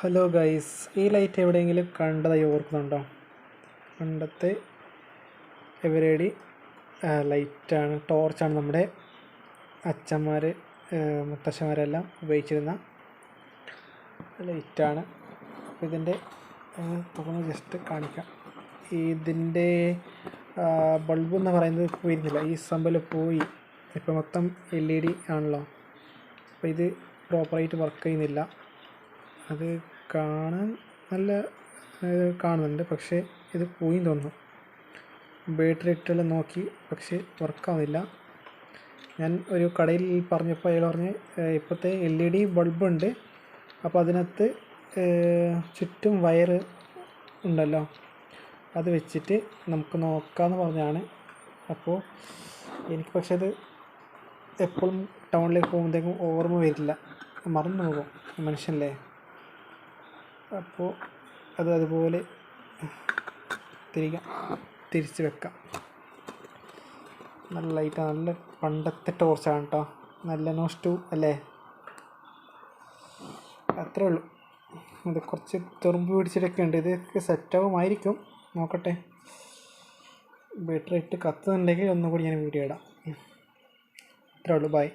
Hello guys ഈ light എവിടെയെങ്കിലും കണ്ടതായി ഓർക്കുന്നുണ്ടോ? പണ്ടത്തെ എവരേടി ലൈറ്റാണ് ടോർച്ചാണ് നമ്മുടെ അച്ഛന്മാർ മുത്തശ്ശന്മാരെല്ലാം ഉപയോഗിച്ചിരുന്ന ലൈറ്റാണ് അപ്പോൾ ഇതിന്റെ തുറന്ന് ജസ്റ്റ് കാണിക്കാം. ഇതിന്റെ ബൾബ് എന്ന് പറയുന്നത് പോയിരുന്നില്ല. ഈ സംബൽ പോയി. ഇപ്പോൾ മൊത്തം എൽ ഇ ഡി ആണല്ലോ. അപ്പോൾ ഇത് പ്രോപ്പറായിട്ട് വർക്ക് ചെയ്യുന്നില്ല. അത് കാണാൻ നല്ല കാണുന്നുണ്ട്. പക്ഷേ ഇത് പോയി തോന്നുന്നു. ബാറ്ററി ഇട്ടെല്ലാം നോക്കി പക്ഷേ വർക്കാവുന്നില്ല ഞാൻ ഒരു കടയിൽ പറഞ്ഞപ്പോൾ അയാൾ പറഞ്ഞ് ഇപ്പോഴത്തെ എൽ ഇ ഡി ബൾബുണ്ട് അപ്പോൾ അതിനകത്ത് ചുറ്റും വയറ് ഉണ്ടല്ലോ. അത് വെച്ചിട്ട് നമുക്ക് നോക്കാമെന്ന് പറഞ്ഞാണ്. അപ്പോൾ എനിക്ക് പക്ഷേ അത് എപ്പോഴും ടൗണിലേക്ക് പോകുമ്പോഴത്തേക്കും ഓർമ്മ വരില്ല. മറന്നു പോകും മനുഷ്യനല്ലേ അപ്പോൾ അത് അതുപോലെ തിരിക്കാം തിരിച്ച് വെക്കാം. നല്ല ലൈറ്റാണ് നല്ല പണ്ടത്തെ ടോർച്ചാണ് കേട്ടോ നല്ല നോസ്റ്റു അല്ലേ? അത്രേ ഉള്ളൂ. ഇത് കുറച്ച് തുറുമ്പ് പിടിച്ചിട്ടൊക്കെ ഉണ്ട്. ഇതൊക്കെ സെറ്റാവുമായിരിക്കും നോക്കട്ടെ. ബാറ്ററി ഇട്ട് കത്തുന്നുണ്ടെങ്കിൽ ഒന്നുകൂടി ഞാൻ വീഡിയോ ഇടാം. അത്രേ ഉള്ളൂ. ബൈ